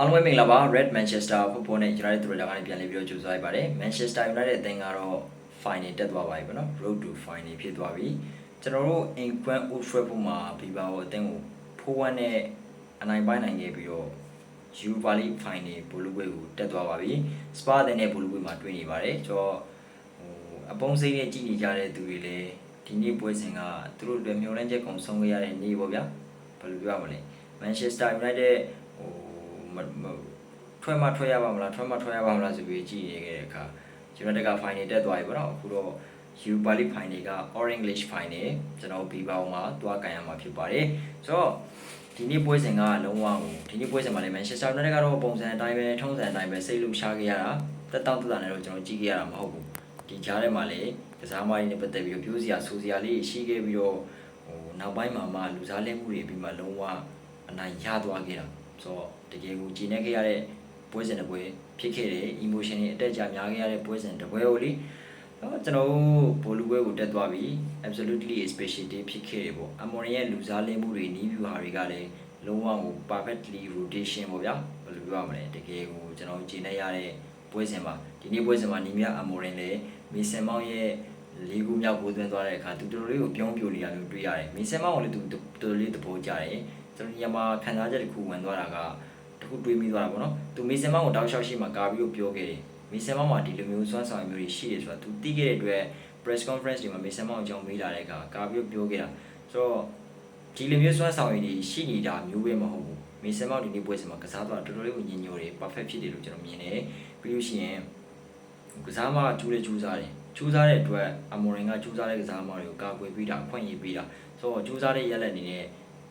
အားလုံးပဲမင်္ဂလာပါ Red Manchester Football နဲ့ United Twitter ကနေပြန်လည်ပြီးတော့ကြိုဆိုလိုက်ပါတယ် Manchester United အသင်းကတော့ final တက်သွားပါပြီပေါ့နော် Road to final ဖြစ်သွားပြီကျွန်တော်တို့ England Old Trafford မှာ Bilbao အသင်းကို4-1နဲ့အနိုင်ပိုင်းနိုင်ခဲ့ပြီးတော့ Europa League final ဘောလုံးပွဲကိုတက်သွားပါပြီ Spa အသင်းနဲ့ဘောလုံးပွဲမှာတွေ့နေပါတယ်ကျွန်တော်ဟိုအပုံစိတ်နဲ့ကြည့်နေကြတဲ့သူတွေလည်းဒီနေ့ပွဲစဉ်ကသူတို့တွေမျှော်လင့်ချက်ကုန်ဆုံးခဲ့ရတဲ့နေ့ပေါ့ဗျာဘယ်လိုပြောရမလဲ Manchester United ဟိုမမ ထွက်မထွက်ရပါမလားထွက်မထွက်ရပါမလားဆိုပြီးကြည့်နေခဲ့တဲ့အခါကျွန်တော်တက်က final တက်သွားပြီပေါ့နော်အခုတော့ Europa League final က All English final ကျွန်တော် Bilbao မှာတွားကန်ရမှာဖြစ်ပါတယ်ဆိုတော့ဒီနေ့ပွဲစဉ်ကလုံးဝဟိုဒီနေ့ပွဲစဉ်မှာလည်း Manchester United ကတော့ပုံစံအတိုင်းပဲထုံးစံအတိုင်းပဲစိတ်လူရှားခဲ့ရတာတက်တောင့်တက်တာနဲ့တော့ကျွန်တော်ကြည့်ခဲ့ရတာမဟုတ်ဘူးဒီကြားထဲမှာလည်းကစားမကြီးနဲ့ပတ်သက်ပြီးတော့ပြိုးစရာဆိုစရာလေးရှိခဲ့ပြီးတော့ဟိုနောက်ပိုင်းမှာမှလူစားလဲမှုတွေပြီးမှလုံးဝအနိုင်ရသွားခဲ့တာ ဆိုတော့တကယ်ကိုကြည်နေခဲ့ရတဲ့ပွဲစဉ်တစ်ပွဲဖြစ်ခဲ့တယ် emotion တွေအတက်ကြများခဲ့ရတဲ့ပွဲစဉ်တစ်ပွဲကိုလေတော့ကျွန်တော်ဘောလူပွဲကိုတက်သွားပြီ absolutely special day ဖြစ်ခဲ့တယ်ပေါ့အမော်ရီရဲ့လူစားလဲမှုတွေနီးဗျူဟာတွေကလည်းလုံးဝကို perfectly rotation ပေါ့ဗျာဘယ်လိုပြောရမလဲတကယ်ကိုကျွန်တော်ကြည်နေရတဲ့ပွဲစဉ်မှာဒီနေ့ပွဲစဉ်မှာနီးမြအမော်ရင်လည်းမီဆန်မောင်ရဲ့လေးခုမြောက်ကိုသွင်းသွားတဲ့အခါသူတော်တော်လေးကိုပြုံးပြိုနေတာမျိုးတွေ့ရတယ်မီဆန်မောင်ကိုလည်းသူတော်တော်လေးသဘောကျတယ် ကျွန်တော်ညမှာခံစားချက်တစ်ခုဝင်သွားတာကတခုတွေးမိသွားတာပေါ့နော်သူမီဆန်မောင်ကိုတောက်လျှောက်ရှိမှကာပြီးတော့ပြောခဲ့တယ်မီဆန်မောင်မှာဒီလိုမျိုးစွမ်းဆောင်မျိုးတွေရှိတယ်ဆိုတာသူသိခဲ့တဲ့အတွက် press conference တွေမှာမီဆန်မောင်အကြောင်းမေးလာတဲ့အခါကာပြီးတော့ပြောခဲ့တာဆိုတော့ဒီလိုမျိုးစွမ်းဆောင်ရည်တွေရှိနေတာမျိုးပဲမဟုတ်ဘူးမီဆန်မောင်ဒီနေ့ပွဲစဉ်မှာကစားသွားတာတော်တော်လေးကိုညင်ညိုတယ် perfect ဖြစ်တယ်လို့ကျွန်တော်မြင်တယ်ပြီးလို့ရှိရင်ကစားမကကျူးလေကျူးစားတယ်ကျူးစားတဲ့အတွက်အမော်ရင်ကကျူးစားတဲ့ကစားမတွေကိုကာကွယ်ပြီးတာအခွင့်အရေးပေးတာဆိုတော့ကျူးစားတဲ့ရက်လက်အနေနဲ့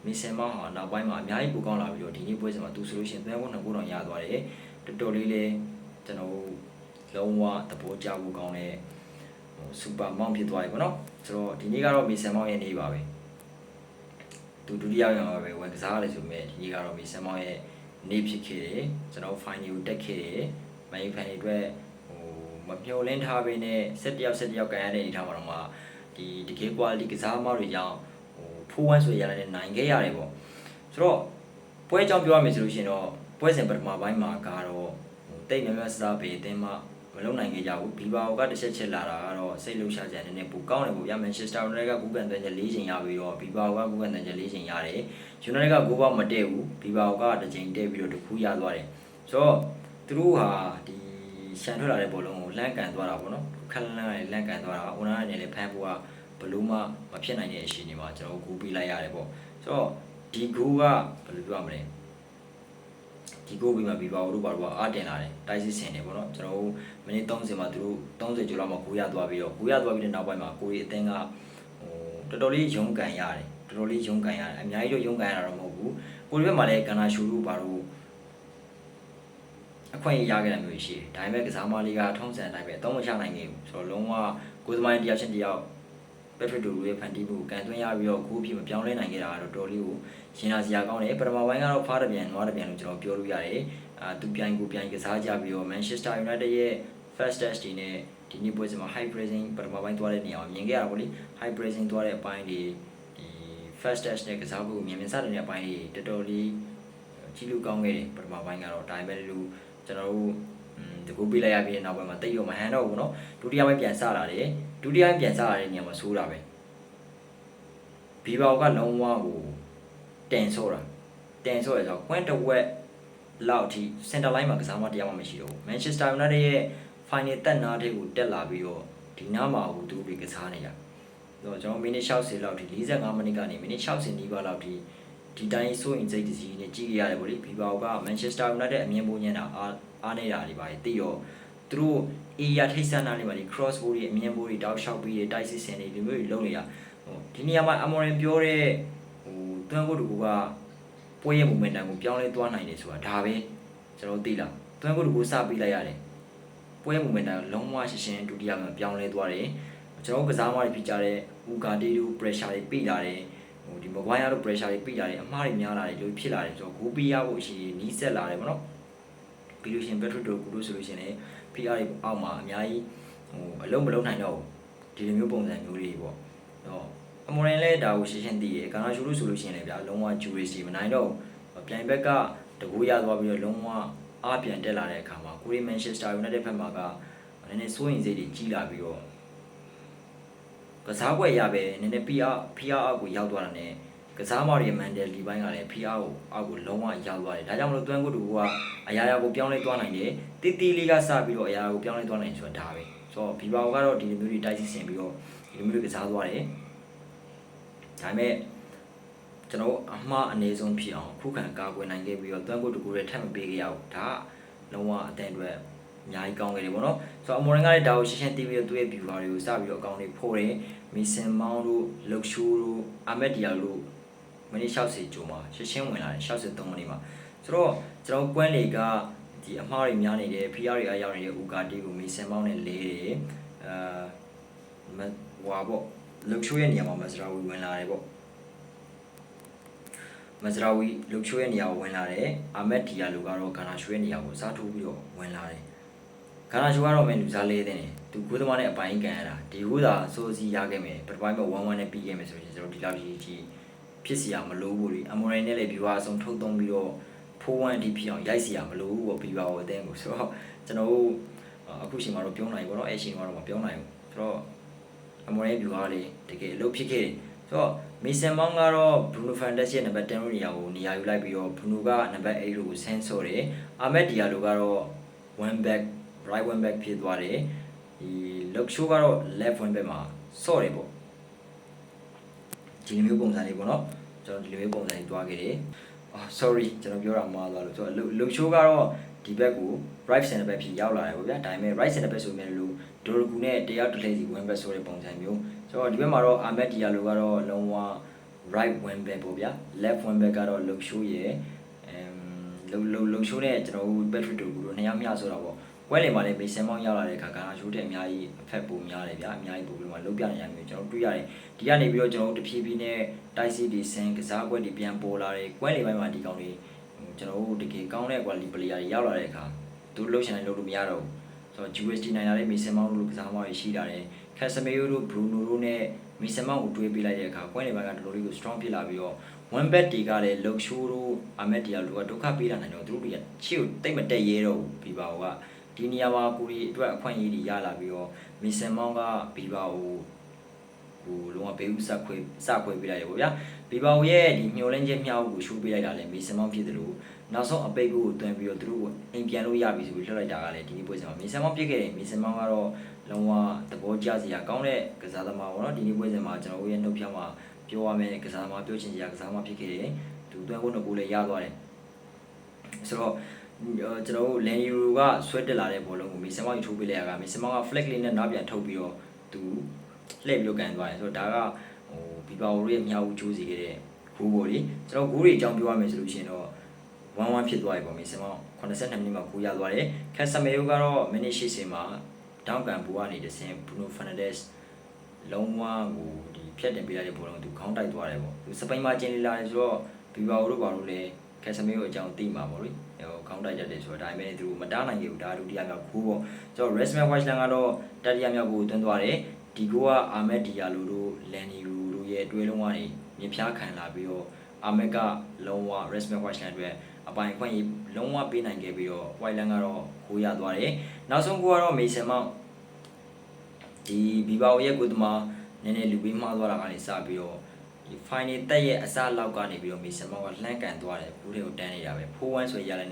မီဆင်မောင်ဟာနောက်ပိုင်းမှာအများကြီးပိုကောင်းလာပြီးတော့ဒီနေ့ပွဲစဉ်မှာသူဆိုလို့ရှိရင်သွင်းဖို့နှစ်ခုတော့ရသွားတယ်တော်တော်လေးလေးကျွန်တော်လုံးဝသဘောကျဖို့ကောင်းတဲ့ဟိုစူပါမောင်ဖြစ်သွားပြီပေါ့နော်ဆိုတော့ဒီနေ့ကတော့မီဆင်မောင်ရဲ့နေ့ပါပဲသူဒုတိယရောင်ပဲဝင်ကစားရတယ်ဆိုပေမဲ့ဒီနေ့ကတော့မီဆင်မောင်ရဲ့နေ့ဖြစ်ခဲ့တယ်ကျွန်တော် final ကိုတက်ခဲ့တယ်မန်ယူဖန်တွေအတွက်ဟိုမမျောလင်းထားပေးနဲ့ဆက်တယောက်ဆက်တယောက်ကန်ရတဲ့အနေထားမှာတော့မှဒီတကယ် quality ကစားမတွေကြောင့် ဟိုဖိုးဝမ်းဆိုရရတဲ့နိုင်ခဲ့ရတယ်ပေါ့ဆိုတော့ပွဲအကြောင်းပြောရမယ်ဆိုလို့ရှိရင်တော့ပွဲစဉ်ပထမပိုင်းမှာကတော့ဟိုတိတ်များများစားပေးအတင်းမှမလုံနိုင်ခဲ့ကြဘူးဘီဘာအိုကတစ်ချက်ချက်လာတာကတော့စိတ်လှုပ်ရှားကြတဲ့နည်းနည်းပိုကောင်းတယ်ပေါ့ဗျာမန်ချက်စတာယူနိုက်တက်ကဂူကန်တန်ချက်၄ချိန်ရပြီးတော့ဘီဘာအိုကဂူကန်တန်ချက်၄ချိန်ရတယ်ယူနိုက်တက်ကဂိုးပေါက်မတည့်ဘူးဘီဘာအိုကတစ်ချိန်တည့်ပြီးတော့တစ်ခုရသွားတယ်ဆိုတော့သူတို့ဟာဒီရှန်ထွက်လာတဲ့ဘောလုံးကိုလန့်ကန်သွားတာပေါ့နော်ခက်လန့်လန့်လန့်ကန်သွားတာအိုနာနဲ့လည်းဖန်ဖို့က ဘလို့မှမဖြစ်နိုင်တဲ့အချိန်တွေမှာကျွန်တော်ဂူပေးလိုက်ရတယ်ပေါ့ဆိုတော့ဒီဂူကဘယ်လိုပြောရမလဲဒီဂိုးပြီးမှဘီဘာတို့ဘာတို့ကအားတင်လာတယ်တိုက်စစ်ဆင်တယ်ပေါ့နော်ကျွန်တော်တို့မိနစ်30မှာသူတို့30ကျော်လောက်မှဂိုးရသွားပြီးတော့ဂိုးရသွားပြီးတဲ့နောက်ပိုင်းမှာကိုရီအသင်းကဟိုတော်တော်လေးရုန်းကန်ရတယ်တော်တော်လေးရုန်းကန်ရတယ်အများကြီးတော့ရုန်းကန်ရတာတော့မဟုတ်ဘူးကိုရီဘက်မှာလည်းကနာရှူတို့ဘာတို့အခွင့်အရေးရခဲ့တာမျိုးရှိတယ်ဒါပေမဲ့ကစားမလေးကထုံးစံအတိုင်းပဲအသုံးမချနိုင်ခဲ့ဘူးဆိုတော့လုံးဝကိုယ်သမိုင်းတရားချင်းတရား ပက်ထရစ်ဒိုရဲ့ဖန်တီးမှုကန်သွင်းရပြီးတော့ကိုယ်ဖြစ်မပြောင်းလဲနိုင်ခဲ့တာကတော့တော်လေးကိုရင်နာစရာကောင်းတယ်ပထမပိုင်းကတော့ဖားတပြန်နွားတပြန်လို့ကျွန်တော်ပြောလို့ရတယ်အာသူပြိုင်ကိုပြိုင်ကစားကြပြီးတော့ Manchester United ရဲ့ first test ဒီနဲ့ဒီနေ့ပွဲစဉ်မှာ high pressing ပထမပိုင်းသွားတဲ့နေရာမှာမြင်ခဲ့ရတာပေါ့လေ high pressing သွားတဲ့အပိုင်းတွေဒီ first test နဲ့ကစားဖို့မြင်မြင်စတဲ့နေရာပိုင်းတွေတော်တော်လေးကြည့်လို့ကောင်းခဲ့တယ်ပထမပိုင်းကတော့ဒါပေမဲ့လို့ကျွန်တော်တို့ တကူပေးလိုက်ရပြီးတဲ့နောက်ပိုင်းမှာတိတ်ရောမဟန်တော့ဘူးเนาะဒုတိယပိုင်းပြန်စလာတယ်ဒုတိယပိုင်းပြန်စလာတဲ့နေရာမှာဆိုးတာပဲဘီဘောင်ကလုံးဝကိုတင်ဆော့တာတင်ဆော့ရဆိုကွင်းတဝက်လောက်အထိစင်တာလိုင်းမှာကစားမတရားမှမရှိတော့ဘူးမန်ချက်စတာယူနိုက်တက်ရဲ့ final တက်နာတဲ့ကိုတက်လာပြီးတော့ဒီနားမှာဟိုသူတွေကစားနေကြတော့ကျွန်တော်မိနစ်60လောက်ထိ45မိနစ်ကနေမိနစ်60နီးပါးလောက်ထိဒီတိုင်းဆိုရင်စိတ်တစည်းနဲ့ကြည့်ရရတယ်ဗောလေဘီဘောင်ကမန်ချက်စတာယူနိုက်တက်အမြင်ပုံညံတာအား အားနေတာတွေပါတိရောသူတို့ area ထိတ်ဆန်းတာလေးပါဒီ cross ball တွေအမြင်ဘိုးတွေတောက်လျှောက်ပြီးတွေတိုက်စစ်စင်တွေဒီမျိုးတွေလုပ်နေတာဟိုဒီနေရာမှာအမော်ရင်ပြောတဲ့ဟိုတွန်းဖို့တူကပွဲရဲ့ momentum ကိုပြောင်းလဲသွားနိုင်တယ်ဆိုတာဒါပဲကျွန်တော်သိလားတွန်းဖို့တူကိုစပေးလိုက်ရတယ်ပွဲရဲ့ momentum လုံးဝရှင်းရှင်းဒုတိယမှာပြောင်းလဲသွားတယ်ကျွန်တော်ကစားမတွေဖြစ်ကြတဲ့ဟူကာတီတို့ pressure တွေပြလာတယ်ဟိုဒီမကွိုင်းရတို့ pressure တွေပြလာတယ်အမှားတွေများလာတယ်လို့ဖြစ်လာတယ်ဆိုတော့ဂိုးပေးရဖို့ရှိနီးစက်လာတယ်ဗောနော် ပြီးလို့ရှိရင် Patrick တို့ကူတို့ဆိုလို့ရှိရင်လည်း PR တွေအောက်မှာအများကြီးဟိုအလုံးမလုံးနိုင်တော့ဘူးဒီလိုမျိုးပုံစံမျိုးတွေပေါ့တော့အမော်ရင်လည်းဒါကိုရှင်းရှင်းသိရယ်ကာနာရှူလို့ဆိုလို့ရှိရင်လည်းဗျာလုံးဝ jurist တွေမနိုင်တော့ဘူးပြိုင်ဘက်ကတကူရသွားပြီးတော့လုံးဝအားပြန်တက်လာတဲ့အခါမှာကိုရီမန်ချက်စတာယူနိုက်တက်ဘက်မှာကနည်းနည်းစိုးရင်စိတ်တွေကြီးလာပြီးတော့ကစားပွဲရပဲနည်းနည်း PR PR အောက်ကိုရောက်သွားတာ ਨੇ ကစားမတွေမန်တယ်လီပိုင်းကလည်း PR ကိုအောက်ကိုလုံးဝရောက်သွားတယ်ဒါကြောင့်မလို့တွန်းကိုတူကအရာရာကိုပြောင်းလဲသွားနိုင်တယ်တီတီလေးကစပြီးတော့အရာရာကိုပြောင်းလဲသွားနိုင်ဆိုတာဒါပဲဆိုတော့ဘီဘာကတော့ဒီလိုမျိုးတွေတိုက်စစ်ဆင်ပြီးတော့ဒီလိုမျိုးတွေကစားသွားတယ်ဒါပေမဲ့ကျွန်တော်အမှားအနေဆုံးဖြစ်အောင်ခုခံကာကွယ်နိုင်ခဲ့ပြီးတော့တွန်းကိုတူကိုလည်းထပ်မပေးခဲ့ရဘူးဒါကလုံးဝအတန်အတွက်အများကြီးကောင်းခဲ့တယ်ပေါ့နော်ဆိုတော့အမော်ရင်ကလည်းဒါကိုရှင်းရှင်းသိပြီးတော့သူ့ရဲ့ viewer တွေကိုစပြီးတော့အကောင့်တွေဖိုးတယ်မီဆင်မောင်းတို့လုတ်ရှိုးတို့အာမက်ဒီယာတို့ မိနစ်60ကျော်မှာရှင်းရှင်းဝင်လာတယ်63မိနစ်မှာဆိုတော့ကျွန်တော်ကွန်းတွေကဒီအမှားတွေများနေတယ် PR တွေအားရောက်နေတဲ့ဥကာတီကိုမီဆင်မောင်းနဲ့လေးတယ်အာမဟွာပေါ့လုတ်ရှိုးရဲ့နေရာမှာမစရာဝီဝင်လာတယ်ပေါ့မစရာဝီလုတ်ရှိုးရဲ့နေရာကိုဝင်လာတယ်အာမက်ဒီယာလိုကတော့ဂါနာရှိုးရဲ့နေရာကိုစားထိုးပြီးတော့ဝင်လာတယ်ခန္ဓာရှိုးကတော့မင်းလူစားလေးတဲ့နေသူကိုယ်သမားနဲ့အပိုင်းကန်ရတာဒီဟုသာအစိုးစီရခဲ့မယ်ပထမပိုင်းမှာ1 1နဲ့ပြီးခဲ့မယ်ဆိုရင်ကျွန်တော်ဒီလောက်ကြီးကြီး ဖြစ်စီရမလို့ဘူးလေအမော်ရိုင်းနဲ့လည်းဘီဝါအဆုံးထုတ်သုံးပြီးတော့ဖိုး1အထိဖြစ်အောင်ရိုက်စီရမလို့ဘူးပေါ့ဘီဝါကိုအတင်းကိုဆိုတော့ကျွန်တော်တို့အခုချိန်မှာတော့ပြောနိုင်ဘောတော့အဲ့ချိန်မှာတော့မပြောနိုင်ဘူးဆိုတော့အမော်ရိုင်းဘီဝါလေးတကယ်အလုပ်ဖြစ်ခဲ့တယ်ဆိုတော့မီဆန်မောင်းကတော့ Bruno Fernandes ရဲ့နံပါတ်10နေရာကိုနေရာယူလိုက်ပြီးတော့ Bruno ကနံပါတ်8ကိုဆန်းဆော့တယ်အာမက်ဒီယာလိုကတော့ one back right one back ဖြစ်သွားတယ်ဒီ look show ကတော့ left one back မှာဆော့တယ်ပေါ့ ဒီလိုမျိုးပုံစံလေးပေါ့နော်ကျွန်တော်ဒီလိုမျိုးပုံစံလေးတွားခဲ့တယ်အာ sorry ကျွန်တော်ပြောတာမှားသွားလို့ဆိုတော့ look show ကတော့ဒီဘက်ကို right center back ဖြစ်ရောက်လာတယ်ပေါ့ဗျာဒါပေမဲ့ right center back ဆိုမြင်လို့ဒိုရကူနဲ့တရားတစ်လှည့်စီ one back ဆိုတဲ့ပုံစံမျိုးဆိုတော့ဒီဘက်မှာတော့ Ahmed Diallo ကတော့လုံးဝ right one back ပေါ့ဗျာ left one back ကတော့ look show ရဲ့အမ်လုံလုံလုံရှိုးနဲ့ကျွန်တော်တို့ battery တူကူတို့နှစ်ယောက်မျှဆိုတာပေါ့ ဝဲလေမှာလည်းမေဆန်မောင်းရောက်လာတဲ့အခါကရှိုးတဲ့အများကြီးအဖက်ပုံများတယ်ဗျာအများကြီးပုံပြီးမှလုတ်ပြနေရမျိုးကျွန်တော်တွေ့ရတယ်ဒီကနေပြီးတော့ကျွန်တော်တို့တဖြည်းဖြည်းနဲ့တိုက်စီဒီဆင်ကစားကွက်တွေပြန်ပေါ်လာတယ်ကွဲလေပိုင်းမှာဒီကောင်တွေကျွန်တော်တို့တကယ်ကောင်းတဲ့ quality player တွေရောက်လာတဲ့အခါသူလှုပ်ရှင်တိုင်းလှုပ်လို့မရတော့ဘူးဆိုတော့ USD နိုင်လာတဲ့မေဆန်မောင်းတို့ကစားမောင်းတွေရှိလာတယ်ခက်စမေယိုတို့ဘရူနိုတို့နဲ့မီဆန်မောင်းကိုတွေးပေးလိုက်တဲ့အခါကွဲလေပိုင်းကတော်တော်လေးကို strong ဖြစ်လာပြီးတော့ one bet တွေကလည်းလုတ်ရှိုးတို့အမက်တီယာလူကဒုက္ခပေးတာနိုင်တော့သူတို့တွေကချစ်ကိုတိတ်မတက်ရဲတော့ဘူးဘီဘာက ဒီနေရာမှာကိုရီအတွက်အခွင့်အရေးတွေရလာပြီးတော့မီဆန်မောင်းကဘီဘာကိုဟိုလုံးဝဘေးဥစခွေစခွေပေးလိုက်ရပေါ့ဗျာဘီဘာရဲ့ဒီညှိုလင်းချက်မြောက်ကိုရှူပေးလိုက်တာလည်းမီဆန်မောင်းဖြစ်တယ်လို့နောက်ဆုံးအပိတ်ကိုတွင်ပြီးတော့သူတို့ကိုအိမ်ပြန်လို့ရပြီဆိုပြီးလှုပ်လိုက်တာကလည်းဒီနေ့ပွဲစဉ်မှာမီဆန်မောင်းပြစ်ခဲ့တယ်မီဆန်မောင်းကတော့လုံးဝသဘောကျစရာကောင်းတဲ့ကစားသမားပေါ့နော်ဒီနေ့ပွဲစဉ်မှာကျွန်တော်တို့ရဲ့နှုတ်ဖြောင်းမှာပြောရမယ်ကစားသမားပြောချင်စရာကစားသမားဖြစ်ခဲ့တယ်သူတွန်းကိုနှစ်ကိုလည်းရသွားတယ်ဆိုတော့ ကျွန်တော်တို့လန်ယူကဆွဲတက်လာတဲ့ဘောလုံးကိုမီဆန်မောင်းယူထိုးပေးလိုက်ရတာမီဆန်မောင်းက flag လေးနဲ့နောက်ပြန်ထုတ်ပြီးတော့သူလှည့်ပြီးတော့ကန်သွားတယ်ဆိုတော့ဒါကဟိုဘီဘာဝရဲ့မြောက်ဦးကျိုးစီခဲ့တဲ့ဂိုးဘော်တွေကျွန်တော်ဂိုးတွေအကြောင်းပြောရမယ်ဆိုလို့ရှိရင်တော့1-1ဖြစ်သွားပြီပေါ့မီဆန်မောင်း82မိနစ်မှာဂိုးရသွားတယ်ခက်ဆမေယိုကတော့မိနစ်80မှာတောင်းကန်ဘူကနေတဆင်ဘရူနိုဖန်နဒက်စ်လုံးဝကိုဒီဖြတ်တင်ပေးလိုက်တဲ့ဘောလုံးသူခေါင်းတိုက်သွားတယ်ပေါ့သူစပိန်မှာကျင်းလာတယ်ဆိုတော့ဘီဘာဝတို့ဘာလို့လဲ ကက်ဆမေယိုအကြောင်းသိမှာပေါ့လေဟိုခေါင်းတိုက်တတ်တယ်ဆိုတော့ဒါပေမဲ့သူတို့မတားနိုင်ဘူးဒါဒုတိယမြောက်ခိုးပေါ့ဆိုတော့ Resman Watchland ကတော့တတိယမြောက်ကိုတွန်းသွားတယ်ဒီကိုကအာမက်ဒီယာလိုတို့လန်နီရူတို့ရဲ့အတွဲလုံးကနေမြင်ဖျားခံလာပြီးတော့အာမက်ကလုံးဝ Resman Watchland အတွက်အပိုင်ခွင့်ရေးလုံးဝပေးနိုင်ခဲ့ပြီးတော့ Whiteland ကတော့ခိုးရသွားတယ်နောက်ဆုံးကိုကတော့ Mason Mount ဒီဘီဘာရဲ့ကိုတမနည်းနည်းလူပေးမှားသွားတာကနေစပြီးတော့ ဒီ final တက်ရဲ့အစလောက်ကနေပြီးတော့မေဆန်မောကလှမ်းကန်သွားတယ်ဘူးတွေကိုတန်းနေတာပဲ4-1ဆိုရရတဲ့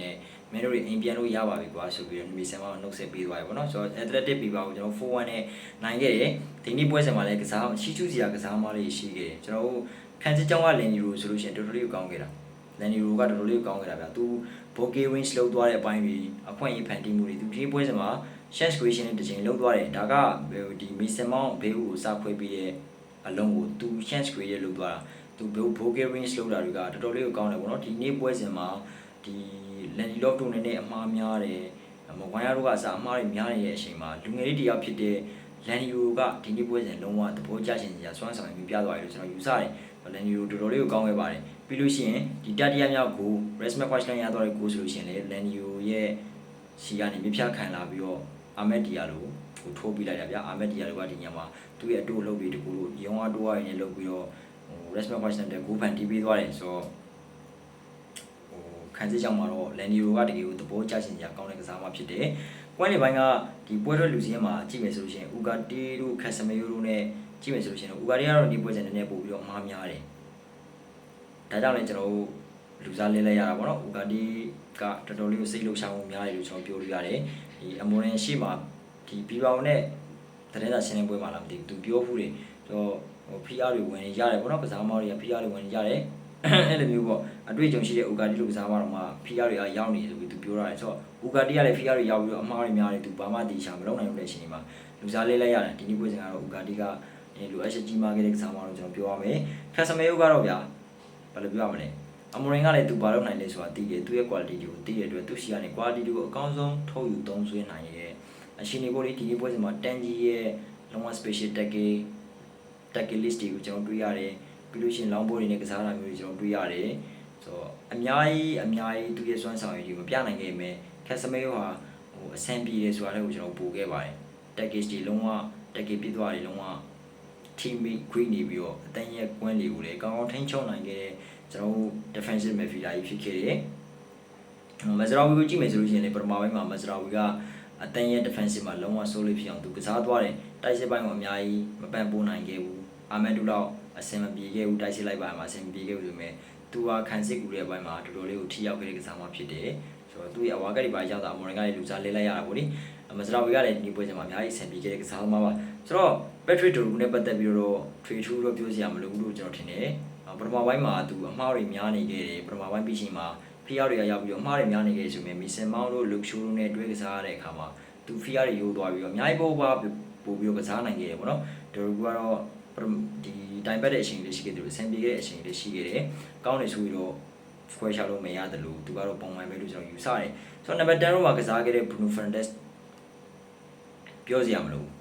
မင်းတို့တွေအိမ်ပြန်လို့ရပါပြီကွာဆိုပြီးတော့မေဆန်မောကနှုတ်ဆက်ပေးသွားတယ်ပေါ့နော်ဆိုတော့ athletic ဘီဘာကိုကျွန်တော်4-1နဲ့နိုင်ခဲ့တယ်ဒီနေ့ပွဲစဉ်မှာလည်းကစားရှိချူစီယာကစားမလေးရှိခဲ့တယ်ကျွန်တော်တို့ခန်းစစ်ကြောင်းကလန်နီရိုဆိုလို့ရှိရင်တော်တော်လေးကိုကောင်းခဲ့တာလန်နီရိုကတော်တော်လေးကိုကောင်းခဲ့တာဗျာသူ bokeh wings လောက်သွားတဲ့အပိုင်းတွေအခွင့်အရေးဖန်တီးမှုတွေသူဒီပွဲစဉ်မှာ chance creation နဲ့တစ်ချိန်လုံးသွားတယ်ဒါကဒီ Mason Mount ဘေးဦးကိုစခွဲပြီးတဲ့ အလုံးကိုသူ chance create လုပ်သွားတာသူ bokeh wings လောက်တာတွေကတော်တော်လေးကိုကောင်းတယ်ပေါ့နော်ဒီနေ့ပွဲစဉ်မှာဒီ Landy Love တို့နဲ့အမှားများတယ်မဝိုင်းရတို့ကအစားအမှားတွေများနေတဲ့အချိန်မှာလူငယ်လေးတယောက်ဖြစ်တဲ့ Landy ကဒီနေ့ပွဲစဉ်လုံးဝသဘောကျချင်စရာစွမ်းဆောင်ရည်ပြသွားတယ်လို့ကျွန်တော်ယူဆတယ် Landy တော်တော်လေးကိုကောင်းခဲ့ပါတယ်ပြီးလို့ရှိရင်ဒီတတိယမြောက်ကို Resmack Watchline ရသွားတဲ့ကိုဆိုလို့ရှိရင်လေ Landy ရဲ့ရှီကနေမြဖြတ်ခံလာပြီးတော့ အာမက်ဒီယာလိုကိုထိုးပြလိုက်တာဗျာအာမက်ဒီယာလိုကဒီညမှာသူ့ရဲ့အတိုးလုပ်ပြီးတကူလို့ရုံအားတိုးရရင်လည်းလုပ်ပြီးတော့ဟို respect question တဲ့ကိုဖန်တီးပေးသွားတယ်ဆိုတော့ဟိုကခံစစ်ကြောင့်မှာတော့လန်နီရိုကတကယ်ကိုသဘောကျချင်ကြကောင်းတဲ့ကစားမဖြစ်တယ်ကွမ်လေပိုင်းကဒီပွဲထွက်လူစီးမှာကြည့်မယ်ဆိုလို့ရှိရင်ဥကာတီတို့ခက်စမေယိုတို့နဲ့ကြည့်မယ်ဆိုလို့ရှိရင်ဥကာတီကတော့ဒီပွဲစဉ်နည်းနည်းပို့ပြီးတော့အမှားများတယ်ဒါကြောင့်လည်းကျွန်တော်တို့လူစားလဲလဲရတာပေါ့နော်ဥကာတီကတော်တော်လေးကိုစိတ်လှုပ်ရှားမှုများတယ်လို့ကျွန်တော်ပြောလို့ရတယ် ဒီအမိုရင်ရှိမှာဒီဘီဘောင်နဲ့တရင်သာရှင်းလင်းပွဲမှာလာမသိဘူးသူပြောဖူးတယ်ကျွန်တော်ဟို PR တွေဝင်နေရတယ်ပေါ့နော်ကစားမောတွေက PR တွေဝင်နေရတယ်အဲ့လိုမျိုးပေါ့အတွေ့အကြုံရှိတဲ့ဥကာတီလို့ကစားမှာတော့မှ PR တွေကရောက်နေတယ်ဆိုပြီးသူပြောရတယ်ဆိုတော့ဥကာတီကလည်း PR တွေရောက်ပြီးတော့အမှားတွေများတယ်သူဘာမှတီချာမလုပ်နိုင်ဘူးတဲ့အချိန်မှာလူစားလေးလိုက်ရတယ်ဒီနေ့ပွဲစဉ်ကတော့ဥကာတီကလူအက်ရှကြီးမားခဲ့တဲ့ကစားမှာတော့ကျွန်တော်ပြောရမယ်ခက်စမေယုကတော့ဗျာဘယ်လိုပြောရမလဲ အမိုရင်ကလည်းသူဘာလုပ်နိုင်လဲဆိုတာသိတယ်သူရဲ့ quality တွေကိုသိတဲ့အတွက်သူရှိကနေ quality တွေကိုအကောင်းဆုံးထုတ်ယူသုံးစွဲနိုင်ရဲ့အရှင်ဒီကိုလေးဒီနေ့ပွဲစဉ်မှာတန်ကြီးရဲ့လုံးဝ special tag tag list တွေကိုကျွန်တော်တွေ့ရတယ်ပြီးလို့ရှိရင် long ball တွေနဲ့ကစားတာမျိုးတွေကျွန်တော်တွေ့ရတယ်ဆိုတော့အများကြီးအများကြီးသူရဲ့စွမ်းဆောင်ရည်တွေကိုမပြနိုင်ခဲ့ပေမဲ့ခက်စမေယုဟာဟိုအဆင်ပြေတယ်ဆိုတာလည်းကိုကျွန်တော်ပို့ခဲ့ပါတယ် tag တွေလုံးဝ tag ပြည့်သွားတယ်လုံးဝ teammate green နေပြီးတော့အတန်းရဲ့ကွင်းတွေကိုလည်းကောင်းကောင်းထိန်းချုပ်နိုင်ခဲ့တဲ့ ကျွန်တော်တို့ defensive midfielder ကြီးဖြစ်ခဲ့တယ်။မဇရာဝီကိုကြည့်မယ်ဆိုလို့ရှိရင်လေပထမပိုင်းမှာမဇရာဝီကအတန်းရဲ့ defensive မှာလုံးဝ solid ဖြစ်အောင်သူကစားသွားတယ်။တိုက်စစ်ပိုင်းမှာအများကြီးမပန့်ပိုးနိုင်ခဲ့ဘူး။အာမန်ဒူလောက်အဆင်မပြေခဲ့ဘူးတိုက်စစ်လိုက်ပါမှာအဆင်မပြေခဲ့ဘူးဆိုပေမဲ့သူကခံစစ်ကူတဲ့ဘက်မှာတော်တော်လေးကိုထိရောက်ခဲ့တဲ့ကစားမှဖြစ်တယ်။ဆိုတော့သူ့ရဲ့အဝါကက်တွေပါရောက်တာအမော်ရင်ကလည်းလူစားလဲလိုက်ရတာပေါ့လေ။မဇရာဝီကလည်းဒီပွဲစဉ်မှာအများကြီးအဆင်ပြေခဲ့တဲ့ကစားသမားပါ။ဆိုတော့ Patrick Dorgu နဲ့ပတ်သက်ပြီးတော့ trade through တော့ပြောစရာမလိုဘူးလို့ကျွန်တော်ထင်တယ်။ ပထမပိုင်းမှာသူအမှားတွေများနေခဲ့တယ်ပထမပိုင်းပြီးချိန်မှာ PR တွေကရောက်ပြီးတော့အမှားတွေများနေခဲ့ဆိုပေမဲ့ Mason Mount တို့ Luke Shaw တို့နဲ့တွဲကစားရတဲ့အခါမှာသူ PR တွေရိုးသွားပြီးတော့အများကြီးပို့ပါပို့ပြီးတော့ကစားနိုင်ခဲ့တယ်ပေါ့နော်။ Dorgu ကတော့ဒီတိုင်ပတ်တဲ့အချိန်လေးရှိခဲ့တယ်လို့ဆင်ပြေခဲ့တဲ့အချိန်လေးရှိခဲ့တယ်။ကောင်းတယ်ဆိုပြီးတော့ခွဲခြားလို့မရတယ်လို့သူကတော့ပုံမှန်ပဲလို့ကျွန်တော်ယူဆတယ်။ဆိုတော့ number 10တော့မှာကစားခဲ့တဲ့ Bruno Fernandes ပြောစရာမလိုဘူး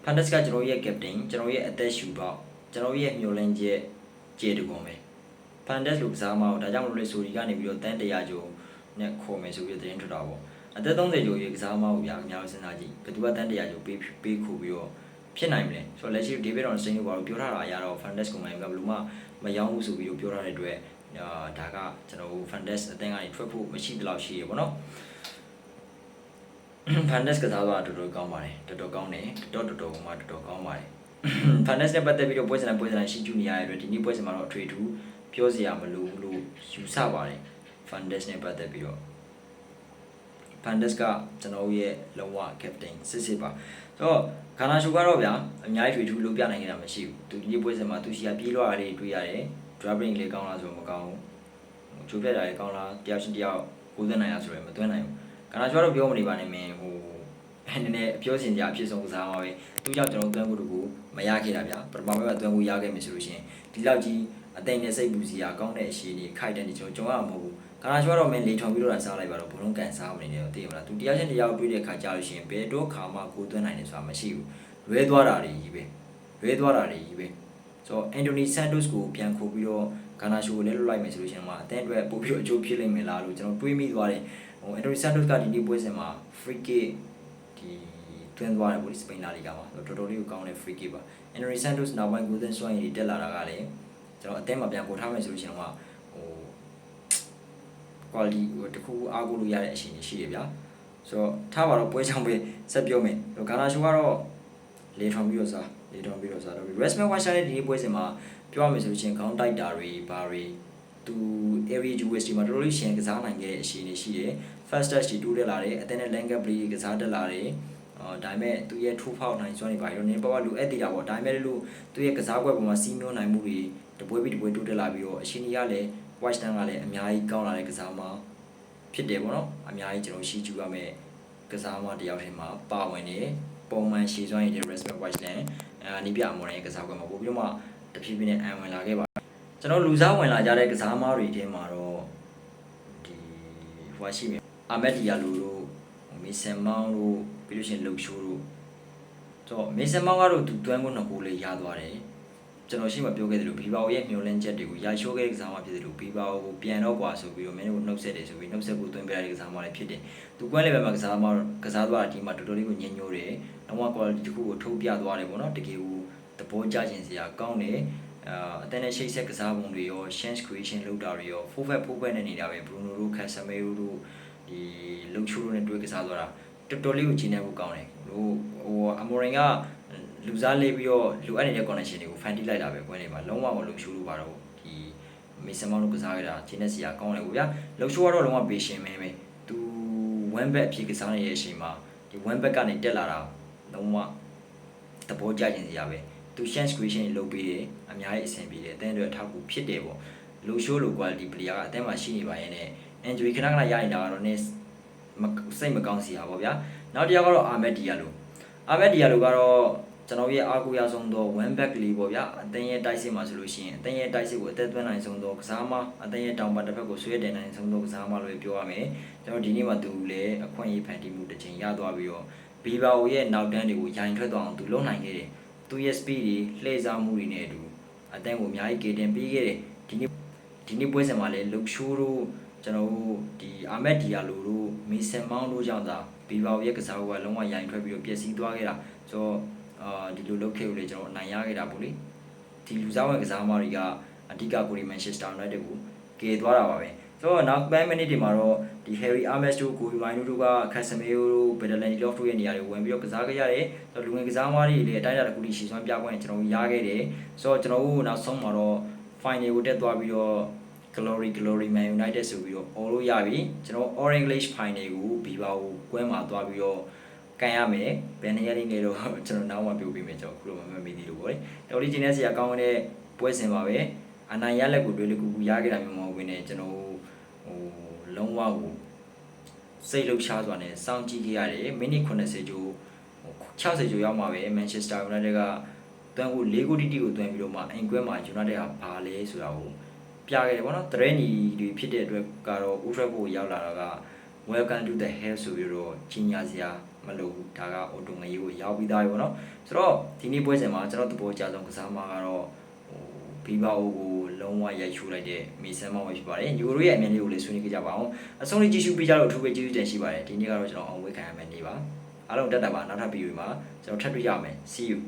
။ Fernandes ကကျွန်တော်ရဲ့ captain ကျွန်တော်ရဲ့အသက်ရှူတော့ကျွ န်တော်ရဲ့မျောလင်းချက်ကျေတကွန်ပဲ။ Fernandes လို့ကစားမအောင်ဒါကြောင့်မလို့လေဆိုဒီကနေပြီးတော့တန်းတရာကျော်နဲ့ခေါ်မယ်ဆိုပြီးသတင်းထွက်တာပေါ့။အသက်30ကျော်ရဲ့ကစားမအောင်ဗျာအများကြီးစဉ်းစားကြည့်။ဘယ်သူကတန်းတရာကျော်ပေးပေးခုပြီးတော့ဖြစ်နိုင်မလဲဆိုတော့လက်ရှိ David on Stein ကိုဘာလို့ပြောထားတာအရာတော့ Fernandes ကိုမှဘယ်လိုမှမရောင်းဘူးဆိုပြီးတော့ပြောထားတဲ့အတွက်အာဒါကကျွန်တော်တို့ Fernandes အသင်းကနေထွက်ဖို့မရှိသလောက်ရှိရပေါ့နော် Fernandes ကစားသွားတာတော်တော်ကောင်းပါတယ်တော်တော်ကောင်းတယ်တော်တော်တော်ကမှတော်တော်ကောင်းပါတယ် Fernandes နဲ့ပတ်သက်ပြီးတော့ပွဲစဉ်တိုင်းပွဲစဉ်တိုင်းရှိကျူနေရတဲ့အတွက်ဒီနေ့ပွဲစဉ်မှာတော့ trade to ပြောစရာမလိုဘူးလို့ယူဆပါတယ် Fernandes နဲ့ပတ်သက်ပြီးတော့ Fernandes ကကျွန်တော်ရဲ့လုံးဝ captain စစ်စစ်ပါဆိုတော့ဂါနာရှူကတော့ဗျာအများကြီး trade to လုပ်ပြနိုင်ခဲ့တာမရှိဘူးသူဒီနေ့ပွဲစဉ်မှာသူရှိရပြေးလွှားရလေးတွေ့ရတယ် dribbling လေးကောင်းလားဆိုတော့မကောင်းဘူးချိုးပြတ်တာလေးကောင်းလားတယောက်ချင်းတယောက်ကိုးသွင်းနိုင်ရဆိုတော့မသွင်းနိုင်ဘူးကနာကျော်တော့ပြောမနေပါနဲ့မင်းဟို နည်းနည်းအပြောစင်ကြအဖြစ်ဆုံးကစားမှာပဲသူကြောင့်ကျွန်တော်သွင်းဖို့တကူမရခဲ့တာဗျာပထမပိုင်းမှာသွင်းဖို့ရခဲ့မယ်ဆိုလို့ရှိရင်ဒီလောက်ကြီးအသိနဲ့စိတ်ပူစီရာကောင်းတဲ့အရှိတွေခိုက်တဲ့နေကျွန်တော်ကြုံရမှာမဟုတ်ဘူးကနာကျော်တော့မင်းလေထုံပြီးတော့စားလိုက်ပါတော့ဘလုံးကန်စားမနေနဲ့တော့သိရမလားသူတရားချင်းတရားတွေးတဲ့ခါကြလို့ရှိရင်ဘယ်တော့ခါမှကိုသွင်းနိုင်တယ်ဆိုတာမရှိဘူးလွဲသွားတာတွေကြီးပဲလွဲသွားတာတွေကြီးပဲဆိုတော့အန်တိုနီဆန်တိုစ်ကိုပြန်ခိုးပြီးတော့ဂါနာရှိုကိုလည်းလွတ်လိုက်မယ်ဆိုလို့ရှိရင်မှအသင်းအတွက်ပို့ပြီးတော့အကျိုးဖြစ်လိမ့်မယ်လားလို့ကျွန်တော်တွေးမိသွားတယ်ဟိုအန်တိုနီဆန်တိုစ်ကဒီနေ့ပွဲစဉ်မှာ free kick ဒီတွင်းသွားတယ်ဗောဒီစပိန်လာလီဂါမှာတော်တော်လေးကိုကောင်းတဲ့ free kick ပါအန်တိုနီဆန်တိုစ်နောက်ပိုင်း golden swing တွေတက်လာတာကလည်းကျွန်တော်အသင်းမှာပြန်ပို့ထားမယ်ဆိုလို့ရှိရင်တော့ဟို quality ဟိုတခုအားကိုးလို့ရတဲ့အချိန်ရှိရဗျာဆိုတော့ထားပါတော့ပွဲချောင်းပဲဆက်ပြောမယ်ဂါနာရှိုကတော့လေထောင်ပြီးတော့စားလေထောင်ပြီးတော့စားတော့ Westman Watcher ရဲ့ဒီနေ့ပွဲစဉ်မှာပြောရမယ်ဆိုလို့ရှိရင်ခေါင်းတိုက်တာတွေဘာတွေသူ area USD မှာတော်တော်လေးရှင်ကစားနိုင်ခဲ့တဲ့အချိန်တွေရှိတယ် first touch တွေတိုးတက်လာတယ်အသင်းနဲ့ lane gap play ကစားတက်လာတယ်အော်ဒါပေမဲ့သူရဲ့ထိုးဖောက်နိုင်စွမ်းတွေပါတော့နင်းပါဝလူအပ်တည်တာပေါ့ဒါပေမဲ့လို့သူရဲ့ကစားကွက်ပေါ်မှာစီးမျိုးနိုင်မှုတွေတပွဲပြီးတပွဲတိုးတက်လာပြီးတော့အရှင်ကြီးကလည်း watch time ကလည်းအများကြီးကောင်းလာတဲ့ကစားမှာဖြစ်တယ်ပေါ့နော်အများကြီးကျွန်တော်ရှိကျူရမယ်ကစားမတယောက်ထဲမှာပါဝင်နေပုံမှန်ရှည်စွမ်းရည် respect watch နဲ့အာနိပြအမော်ရဲ့ကစားကွက်မှာပို့ပြီးတော့မှတဖြည်းဖြည်းနဲ့အံဝင်လာခဲ့ပါကျွန်တော်လူစားဝင်လာကြတဲ့ကစားမားတွေထဲမှာတော့ဒီဟိုရှိမယ် အာမက်ဒီယာလူတို့မီဆန်မောင်းတို့ပြီးလို့ရှိရင်လုတ်ရှိုးတို့တော့မီဆန်မောင်းကတော့သူတွန်းကိုနှစ်ခုလေးရသွားတယ်ကျွန်တော်ရှိမှပြောခဲ့တယ်လို့ဘီဘာအိုရဲ့မျောလင်းချက်တွေကိုရာရှိုးခဲ့တဲ့ကစားမဖြစ်တယ်လို့ဘီဘာအိုကိုပြန်တော့กว่าဆိုပြီးတော့မင်းတို့နှုတ်ဆက်တယ်ဆိုပြီးနှုတ်ဆက်ဖို့တွန်းပြရတဲ့ကစားမလည်းဖြစ်တယ်သူကွဲလေဘယ်မှာကစားမကစားသွားတာဒီမှာတော်တော်လေးကိုညင်ညိုးတယ်တော့ quality တစ်ခုကိုထုတ်ပြသွားတယ်ပေါ့နော်တကယ်ကိုသဘောကျခြင်းစရာကောင်းတယ် အာအတန်းနဲ့ရှိတ်ဆက်ကစားပုံတွေရော chance creation လုပ်တာတွေရော full back full back နဲ့နေတာပဲ Bruno တို့ Casemiro တို့ ဒီလုံချိုးတို့နဲ့တွေ့ကစားသွားတာတော်တော်လေးကိုကျင်းနေဖို့ကောင်းတယ်ဟိုဟိုအမော်ရင်ကလူစားလေးပြီးတော့လူအပ်နေတဲ့ connection တွေကိုဖန်တီးလိုက်တာပဲကွင်းနေမှာလုံးဝမလုံချိုးလို့ပါတော့ဒီမေဆန်မောင်းတို့ကစားခဲ့တာကျင်းနေစရာကောင်းတယ်ကိုဗျာလုံချိုးကတော့လုံးဝ patient ပဲပဲသူ one back အဖြစ်ကစားနေတဲ့အချိန်မှာဒီ one back ကနေတက်လာတာလုံးဝသဘောကျခြင်းစရာပဲသူ chance creation လုပ်ပေးတယ်အများကြီးအဆင်ပြေတယ်အသင်းတွေအထောက်အကူဖြစ်တယ်ပေါ့လူရှိုးလို quality player ကအသင်းမှာရှိနေပါရဲ့နဲ့ injury ခဏခဏရနေတာကတော့ ਨੇ မစိတ်မကောင်းစရာပေါ့ဗျာနောက်တစ်ယောက်ကတော့ Ahmed Diallo Ahmed Diallo ကတော့ကျွန်တော်ရဲ့အားကိုးရဆုံးသော one back လေးပေါ့ဗျာအသင်းရဲ့တိုက်စစ်မှာဆိုလို့ရှိရင်အသင်းရဲ့တိုက်စစ်ကိုအသက်သွင်းနိုင်ဆုံးသောကစားမအသင်းရဲ့တောင်ပံတစ်ဖက်ကိုဆွဲတင်နိုင်ဆုံးသောကစားမလို့ပြောရမယ်ကျွန်တော်ဒီနေ့မှသူလည်းအခွင့်အရေးဖန်တီးမှုတစ်ချိန်ရသွားပြီးတော့ဘီဘာအိုရဲ့နောက်တန်းတွေကိုရိုင်ထွက်သွားအောင်သူလုံနိုင်ခဲ့တယ်သူရဲ့ speed တွေလှည့်စားမှုတွေနဲ့အတူအသင်းကိုအများကြီးကေတင်ပေးခဲ့တယ်ဒီနေ့ဒီနေ့ပွဲစဉ်မှာလည်းလုတ်ရှိုးတို့ ကျွန်တော်တို့ဒီအာမက်ဒီယာလိုတို့မီဆန်မောင်းတို့ကြောင့်သာဘီဘာအိုရဲ့ကစားကွာလုံးဝရိုင်ထွက်ပြီးတော့ပျက်စီးသွားခဲ့တာဆိုတော့အာဒီလိုလုပ်ခဲ့လို့လေကျွန်တော်အနိုင်ရခဲ့တာပေါ့လေဒီလူစားဝင်ကစားမတွေကအဓိကကိုရီမန်ချက်စတာယူနိုက်တက်ကိုကယ်သွားတာပါပဲဆိုတော့နောက်ပိုင်းမိနစ်တွေမှာတော့ဒီ Harry Ames တို့ကိုရီမိုင်းတို့က Casemiro တို့ Bederland Loft တို့ရဲ့နေရာတွေဝင်ပြီးတော့ကစားခဲ့ရတယ်ဆိုတော့လူငယ်ကစားမတွေလည်းအတိုင်းအတာတစ်ခုထိရှေ့စွမ်းပြခွင့်ကျွန်တော်ရခဲ့တယ်ဆိုတော့ကျွန်တော်တို့နောက်ဆုံးမှာတော့ final ကိုတက်သွားပြီးတော့ Glory Glory Man United ဆိုပြီးတော့ all လို့ရပြီကျွန်တော် All English Final ကို Viva ကိုကွဲမှာသွားပြီးတော့ကန်ရမယ်ဘယ်နေရာလေးနေတော့ကျွန်တော်နောက်မှပြောပြမယ်ကျွန်တော်ခုလိုမမှတ်မိသေးလို့ပေါ့လေတော်လေးချင်းတဲ့ဆရာကောင်းတဲ့ပွဲစဉ်ပါပဲအနိုင်ရလက်ကိုတွေ့လေကူကူရခဲ့တာမျိုးမဟုတ်ဘဲနဲ့ကျွန်တော်ဟိုလုံးဝကိုစိတ်လှုပ်ရှားစွာနဲ့စောင့်ကြည့်ခဲ့ရတယ်မိနစ်80ကျော်60ကျော်ရောက်မှာပဲ Manchester United ကတန်ကို၄ဂိုးတိတိကိုတွန်းပြီးတော့မှအင်ကွဲမှာ United ကဘာလဲဆိုတာကို ပြခဲ့တယ်ပေါ့နော်တရဲညီတွေဖြစ်တဲ့အတွက်ကတော့ Old Trafford ကိုရောက်လာတာက welcome to the hell ဆိုပြီးတော့ကြီးညာစရာမလိုဘူးဒါကအော်တိုငရေးကိုရောက်ပြီးသားပြီပေါ့နော်ဆိုတော့ဒီနေ့ပွဲစဉ်မှာကျွန်တော်သဘောကျဆုံးကစားမကတော့ဟိုဘီဘာအိုကိုလုံးဝရိုက်ချိုးလိုက်တဲ့မီဆန်မောင်ပဲဖြစ်ပါတယ်ယူရိုရဲ့အမြင်လေးကိုလည်းဆွေးနွေးကြကြပါအောင်အဆုံးလေးကြည့်ရှုပေးကြလို့အထူးပဲကျေးဇူးတင်ရှိပါတယ်ဒီနေ့ကတော့ကျွန်တော်အောင်ဝေးခံရမယ်နေပါအားလုံးတက်တာပါနောက်ထပ်ဗီဒီယိုမှာကျွန်တော်ထပ်တွေ့ရမယ် see you